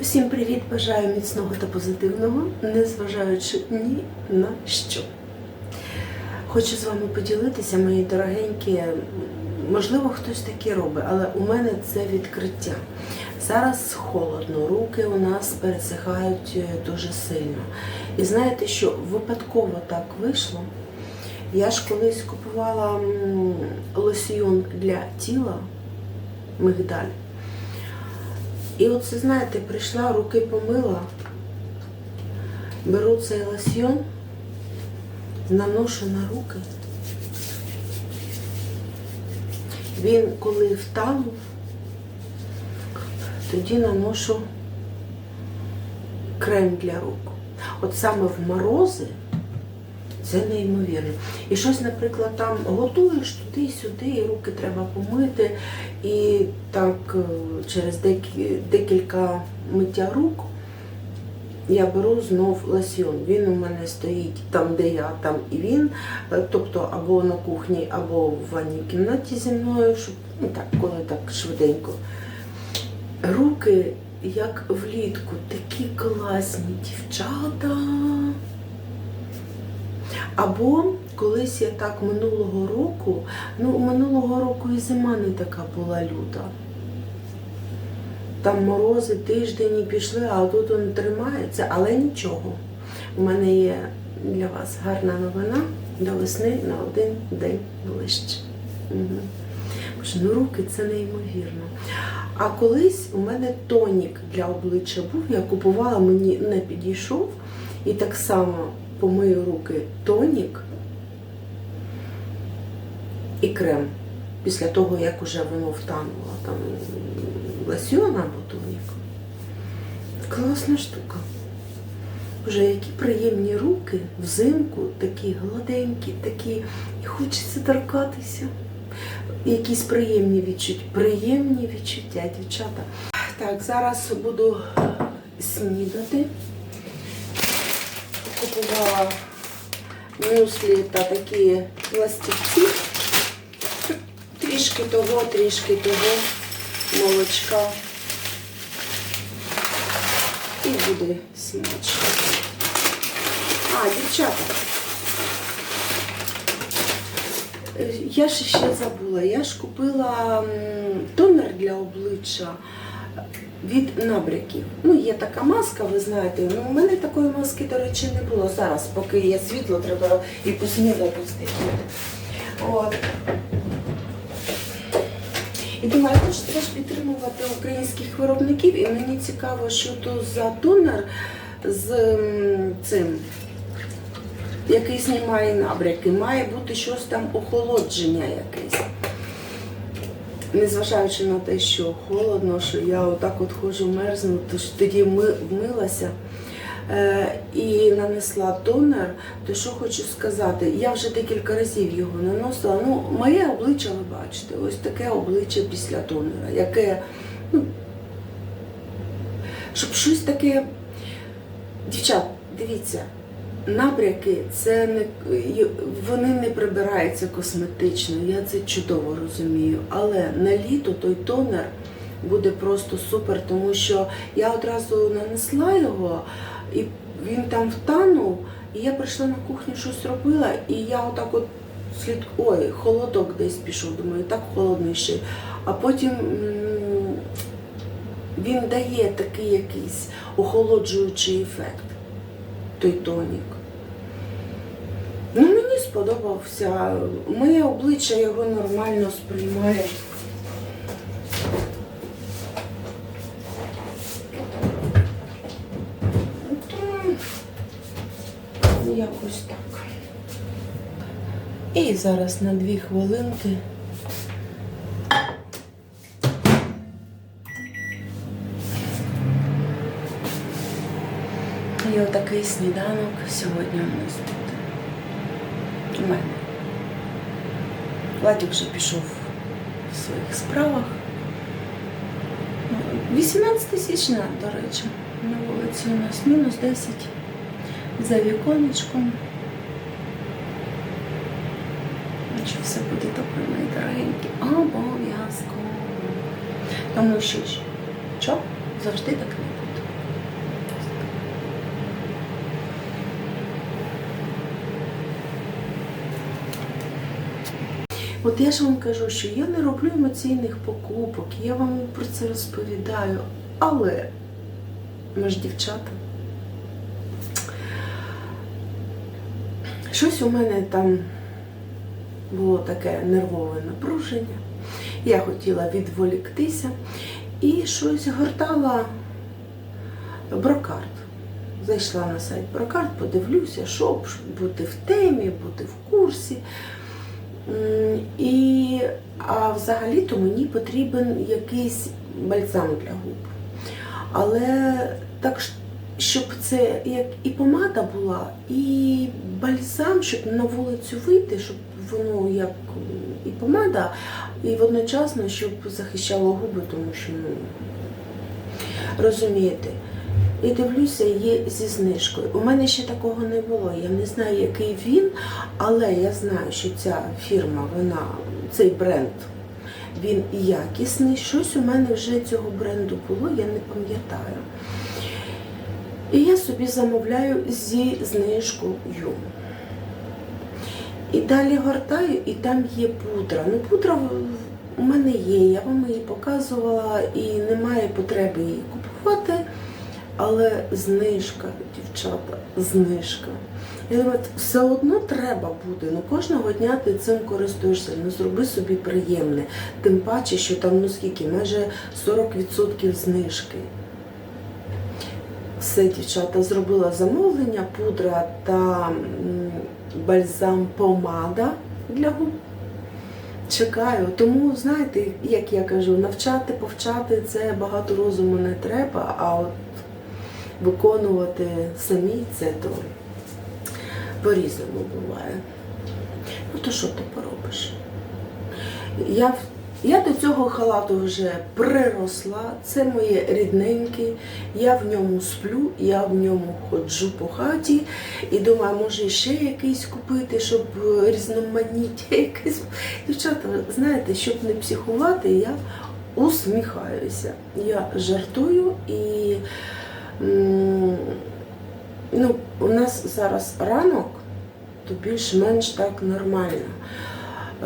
Всім привіт! Бажаю міцного та позитивного, незважаючи ні на що. Хочу з вами поділитися, мої дорогенькі. Можливо, хтось таке робить, але у мене це відкриття. Зараз холодно, руки у нас пересихають е, дуже сильно. І знаєте, що випадково так вийшло. Я ж колись купувала лосьйон для тіла мигдаль. І оце, знаєте, прийшла, руки помила, беру цей лосьйон, наношу на руки. Він коли втанув, тоді наношу крем для рук. От саме в морози це неймовірно. І щось, наприклад, там готуєш туди-сюди, і руки треба помити. І так е, через декілька миття рук я беру знов лосьйон. Він у мене стоїть там, де я, там і він. Е, Тобто або на кухні, або в ванній кімнаті зі мною, щоб ну так, коли так швиденько. Руки, як влітку, такі класні дівчата. Або колись я так минулого року, ну минулого року і зима не така була люта. Там морози тиждень і пішли, а тут він тримається, але нічого. У мене є для вас гарна новина до весни на один день ближче. Угу. Боже, ну руки це неймовірно. А колись у мене тонік для обличчя був, я купувала, мені не підійшов. І так само помию руки тонік і крем. Після того, як уже воно втануло там лосьон або тонік. Класна штука. Боже, які приємні руки взимку, такі гладенькі, такі, і хочеться торкатися. Якісь приємні відчуття. Приємні відчуття, дівчата. Так, зараз буду снідати. Купувала мюслі та такі пластівці. Трішки того, трішки того молочка. І буде смачно. А, дівчата. Я ж ще забула, я ж купила тонер для обличчя від набряків. Ну, є така маска, ви знаєте. Ну, у мене такої маски, до речі, не було. Зараз, поки є світло, треба і поснідати встигнути. От. І думаю, я хочу теж підтримувати українських виробників, і мені цікаво, що то за тонер з цим, який знімає набряки. Має бути щось там охолодження якесь. Незважаючи на те, що холодно, що я отак от ходжу мерзну, то ж тоді ми вмилася і нанесла тонер, то що хочу сказати, я вже декілька разів його наносила. Ну, моє обличчя, ви бачите, ось таке обличчя після тонера, яке, ну, щоб щось таке. Дівчат, дивіться, набряки це не вони не прибираються косметично, я це чудово розумію. Але на літо той тонер буде просто супер, тому що я одразу нанесла його, і він там втанув, і я прийшла на кухню, щось робила, і я отак от слід. Ой, холодок десь пішов, думаю, так холодно ще. А потім він дає такий якийсь охолоджуючий ефект, той тонік. Ну, мені сподобався. Моє обличчя його нормально сприймає. То Якось так. І зараз на дві хвилинки. І отакий сніданок сьогодні у нас буде. У мене. Владик вже пішов в своїх справах. 18 січня, до речі, на вулиці у нас мінус 10 за віконечком. що все буде добре, мої дорогенькі. Обов'язково. Тому що ж, що? Завжди так не буде. От я ж вам кажу, що я не роблю емоційних покупок, я вам про це розповідаю, але ми ж дівчата. Щось у мене там було таке нервове напруження. Я хотіла відволіктися і щось гортала брокарт. Зайшла на сайт Брокарт, подивлюся, щоб бути в темі, бути в курсі. І, а взагалі-то мені потрібен якийсь бальзам для губ. Але так, щоб це як і помада була, і бальзам, щоб на вулицю вийти, щоб воно як і помада, і водночасно, щоб захищало губи, тому що, ну, розумієте, і дивлюся, є зі знижкою. У мене ще такого не було. Я не знаю, який він, але я знаю, що ця фірма, вона, цей бренд, він якісний. Щось у мене вже цього бренду було, я не пам'ятаю. І я собі замовляю зі знижкою. І далі гортаю, і там є пудра. Ну, пудра у мене є, я вам її показувала, і немає потреби її купувати. Але знижка, дівчата, знижка. Я думаю, все одно треба буде. Ну кожного дня ти цим користуєшся. Ну зроби собі приємне. Тим паче, що там ну скільки, майже 40% знижки. Все, дівчата, зробила замовлення, пудра та бальзам помада для губ. Чекаю. Тому, знаєте, як я кажу, навчати, повчати це багато розуму не треба, а от виконувати самі це то по-різному буває. Ну то що ти поробиш? Я, я до цього халату вже приросла, це моє рідненьке, я в ньому сплю, я в ньому ходжу по хаті і думаю, може ще якийсь купити, щоб е, різноманіття якесь. Дівчата, знаєте, щоб не психувати, я усміхаюся. Я жартую і ну, у нас зараз ранок, то більш-менш так нормально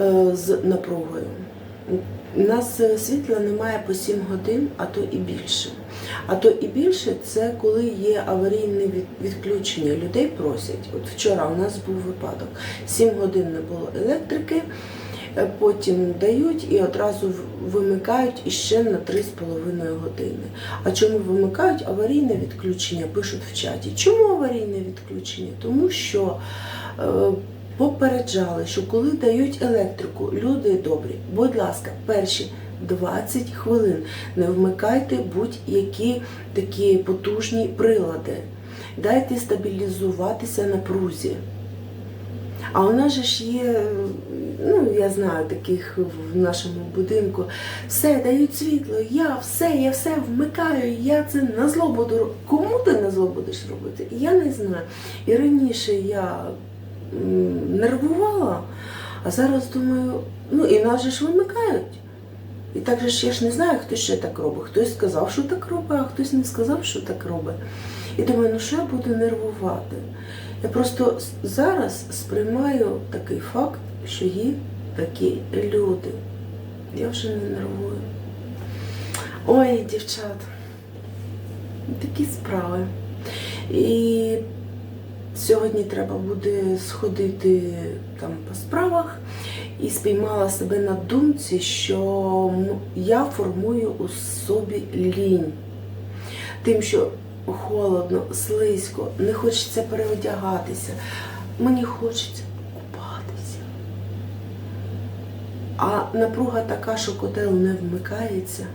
е, з напругою. У нас е, світла немає по 7 годин, а то і більше. А то і більше це коли є аварійне відключення. Людей просять. От вчора у нас був випадок. 7 годин не було електрики, е, потім дають і одразу вимикають іще на 3,5 години. А чому вимикають аварійне відключення? Пишуть в чаті. Чому аварійне відключення? Тому що е, попереджали, що коли дають електрику, люди добрі, будь ласка, перші 20 хвилин не вмикайте будь-які такі потужні прилади. Дайте стабілізуватися напрузі. А у нас же ж є, ну я знаю таких в нашому будинку, все дають світло, я все, я все вмикаю, я це на зло буду ро- Кому ти на зло будеш робити? Я не знаю. І раніше я нервувала, а зараз думаю, ну і нас же ж вимикають. І так же ж я ж не знаю, хто ще так робить. Хтось сказав, що так робить, а хтось не сказав, що так робить. І думаю, ну що я буду нервувати? Я просто зараз сприймаю такий факт, що є такі люди. Я вже не нервую. Ой, дівчат, такі справи. І сьогодні треба буде сходити там по справах і спіймала себе на думці, що я формую у собі лінь. Тим, що холодно, слизько, не хочеться переодягатися. Мені хочеться купатися. А напруга така, що котел не вмикається.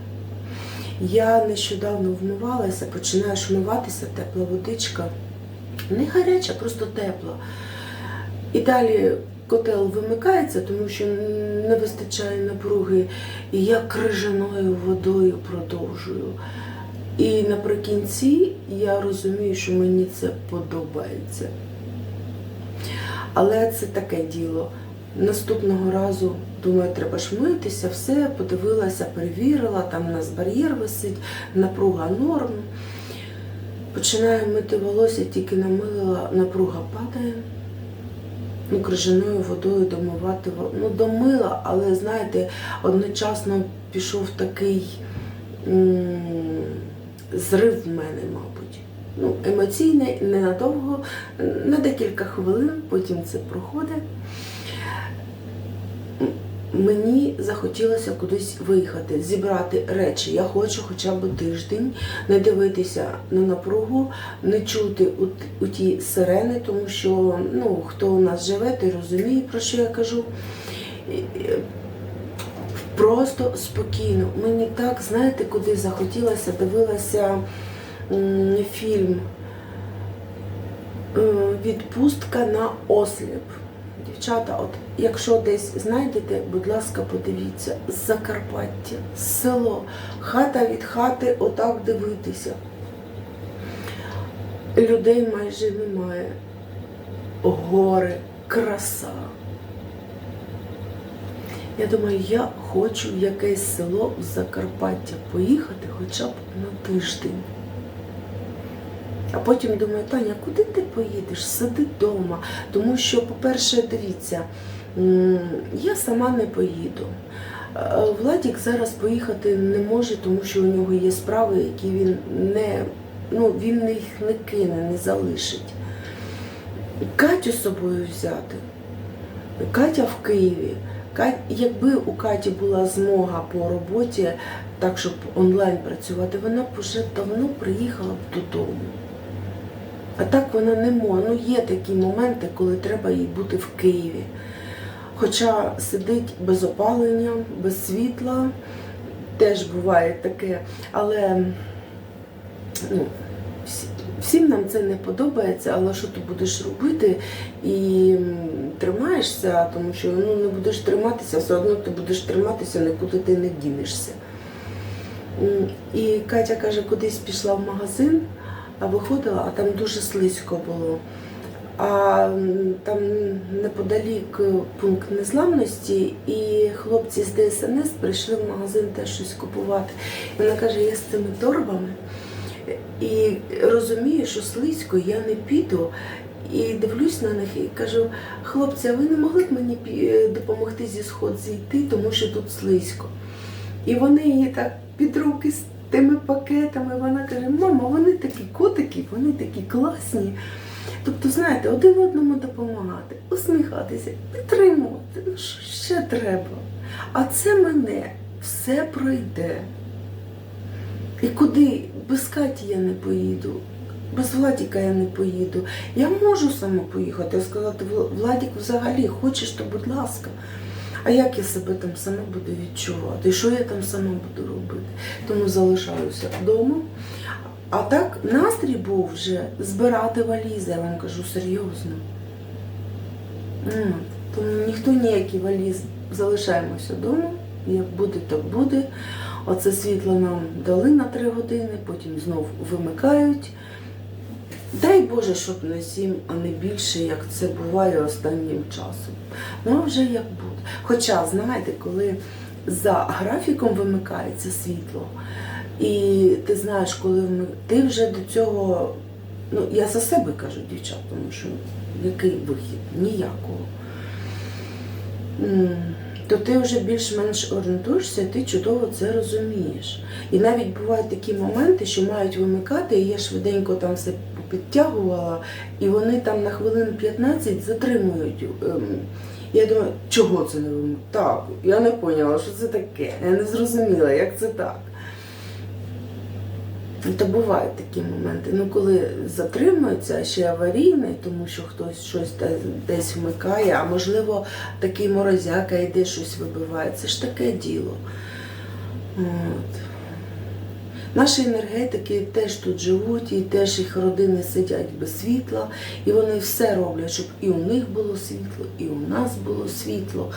Я нещодавно вмивалася, починаєш вмиватися, тепла водичка. Не гаряча, просто тепла. І далі котел вимикається, тому що не вистачає напруги. І я крижаною водою продовжую. І наприкінці я розумію, що мені це подобається. Але це таке діло. Наступного разу, думаю, треба ж митися, все, подивилася, перевірила, там у нас бар'єр висить, напруга норм. Починаю мити волосся, тільки намилила, напруга падає. ну, крижаною водою домивати. Ну, домила, але знаєте, одночасно пішов такий м, зрив в мене, мабуть. Ну, емоційний, ненадовго, на декілька хвилин, потім це проходить. Мені захотілося кудись виїхати, зібрати речі. Я хочу хоча б тиждень не дивитися на напругу, не чути у, ті сирени, тому що ну, хто у нас живе, той розуміє, про що я кажу. Просто спокійно. Мені так, знаєте, куди захотілося, дивилася фільм е, Відпустка на осліп. Дівчата, от якщо десь знайдете, будь ласка, подивіться, Закарпаття, село, хата від хати, отак дивитися. Людей майже немає. Гори, краса. Я думаю, я хочу в якесь село в Закарпаття поїхати хоча б на тиждень. А потім думаю, Таня, куди ти поїдеш? Сиди вдома. Тому що, по-перше, дивіться, я сама не поїду. Е, Владік зараз поїхати не може, тому що у нього є справи, які він не, ну, він їх не кине, не залишить. Катю з собою взяти. Катя в Києві. Якби у Каті була змога по роботі, так щоб онлайн працювати, вона б вже давно приїхала б додому. А так вона не може. Ну, є такі моменти, коли треба їй бути в Києві. Хоча сидить без опалення, без світла, теж буває таке. Але ну, всім нам це не подобається, але що ти будеш робити і тримаєшся, тому що ну, не будеш триматися, все одно ти будеш триматися, нікуди ти не дінешся. І Катя каже, кудись пішла в магазин, а виходила, а там дуже слизько було. А там неподалік е, пункт незламності, і хлопці з ДСНС прийшли в магазин теж щось купувати. І вона каже, я з цими торбами і розумію, що слизько я не піду. І дивлюсь на них і кажу, хлопці, а ви не могли б мені е, допомогти зі сход зійти, тому що тут слизько. І вони її так під руки тими пакетами. Вона каже, мама, вони такі котики, вони такі класні. Тобто, знаєте, один одному допомагати, усміхатися, підтримувати. Ну що ще треба? А це мене все пройде. І куди без Каті я не поїду, без Владіка я не поїду. Я можу сама поїхати, сказати, «Вла- Владік, взагалі, хочеш, то будь ласка. А як я себе там сама буду відчувати? І що я там сама буду робити? Тому залишаюся вдома. А так настрій був вже збирати валізи, я вам кажу серйозно. Тому ніхто ніякі валізи. Залишаємося вдома. Як буде, так буде. Оце світло нам дали на три години, потім знов вимикають. Дай Боже, щоб на сім, а не більше, як це буває останнім часом. Ну, вже як буде. Хоча, знаєте, коли за графіком вимикається світло, і ти знаєш, коли вми- ти вже до цього, ну я за себе кажу, дівчат, тому що який вихід? Ніякого. То ти вже більш-менш орієнтуєшся, ти чудово це розумієш. І навіть бувають такі моменти, що мають вимикати, і я швиденько там все підтягувала, і вони там на хвилин 15 затримують. Ем, Я думаю, чого це не вимикають? Так, я не поняла, що це таке. Я не зрозуміла, як це так. То бувають такі моменти. Ну, коли затримується, ще аварійний, тому що хтось щось десь вмикає, а можливо такий морозяка йде, щось вибиває. Це ж таке діло. От. Наші енергетики теж тут живуть, і теж їх родини сидять без світла, і вони все роблять, щоб і у них було світло, і у нас було світло.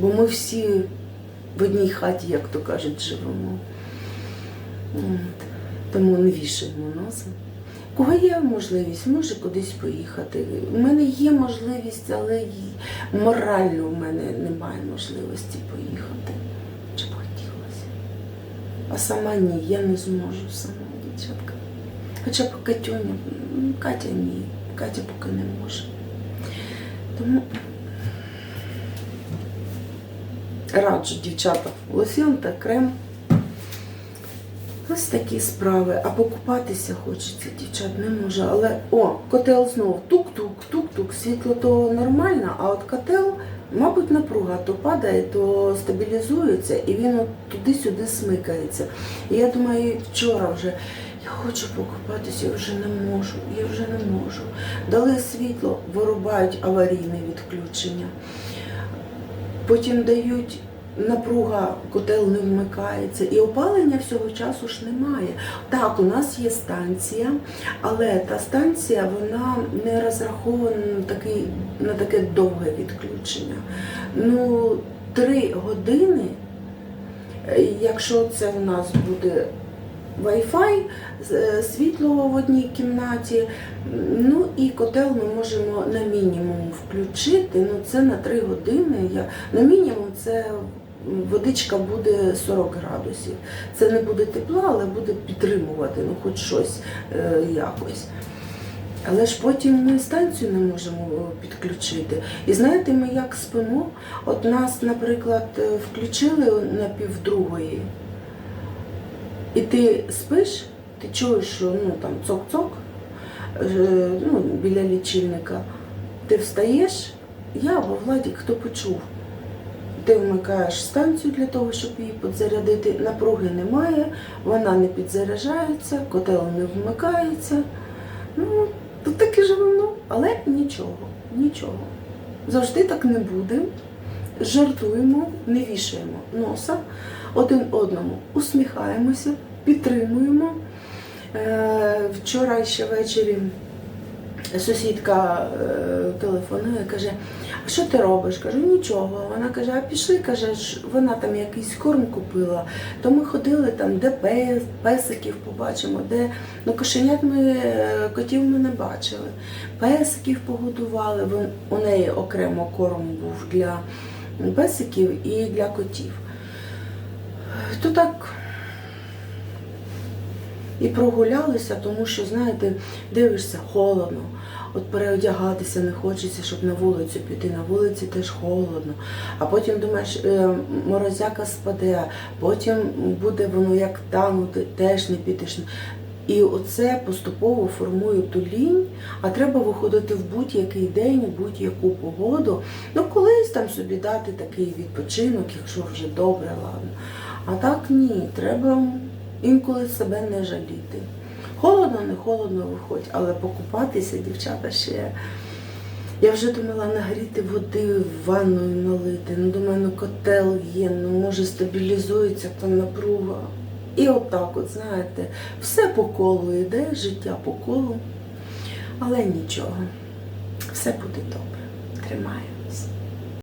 Бо ми всі в одній хаті, як то кажуть, живемо. От. Тому не вішаємо. У Кого є можливість, може кудись поїхати. У мене є можливість, але морально в мене немає можливості поїхати. А сама ні, я не зможу сама, дівчатка. Хоча б Катюня, ну, Катя ні, Катя поки не може. Тому раджу, дівчата, лосьонта, крем. Ось такі справи. А покупатися хочеться, дівчат, не може. Але, о, котел знову тук-тук, тук-тук. Світло то нормально, а от котел мабуть, напруга то падає, то стабілізується і він туди-сюди смикається. І я думаю, вчора вже я хочу покупатися, я вже не можу, я вже не можу. Дали світло, вирубають аварійне відключення. Потім дають напруга, котел не вмикається, і опалення всього часу ж немає. Так, у нас є станція, але та станція вона не розрахована на, такий, на таке довге відключення. Ну, три години, е, якщо це у нас буде Wi-Fi, е, світло в одній кімнаті, ну і котел ми можемо на мінімум включити. Ну це на 3 години. Я, на мінімум це водичка буде 40 градусів. Це не буде тепла, але буде підтримувати, ну хоч щось е, якось. Але ж потім ми станцію не можемо е, підключити. І знаєте, ми як спимо? От нас, наприклад, е, включили на півдругої, і ти спиш, ти чуєш, що ну там цок-цок ну, біля лічильника. Ти встаєш, я або Владик, хто почув. Ти вмикаєш станцію для того, щоб її підзарядити. Напруги немає, вона не підзаряджається, котел не вмикається. Ну, тут таке ж воно, але нічого, нічого. Завжди так не буде. Жартуємо, не вішаємо носа один одному, усміхаємося, підтримуємо. Е, Вчора ще ввечері сусідка е, телефонує, каже, що ти робиш? Кажу, нічого. Вона каже, а пішли, каже, вона там якийсь корм купила. То ми ходили там, де пес, песиків побачимо, де ну кошенят ми е, котів ми не бачили. Песиків погодували. У неї окремо корм був для песиків і для котів. То так і прогулялися, тому що, знаєте, дивишся холодно. От переодягатися не хочеться, щоб на вулицю піти. На вулиці теж холодно. А потім думаєш, е, морозяка спаде, потім буде воно як танути, теж не підеш. І оце поступово формує ту лінь, а треба виходити в будь-який день, у будь-яку погоду. Ну, колись там собі дати такий відпочинок, якщо вже добре, ладно. А так ні, треба інколи себе не жаліти. Холодно, не холодно виходь, але покупатися, дівчата, ще. Я вже думала нагріти води в ванною налити. Ну, думаю, ну котел є, ну може стабілізується та напруга. І отак, от, знаєте, все по колу йде, життя по колу. Але нічого, все буде добре. Тримаю.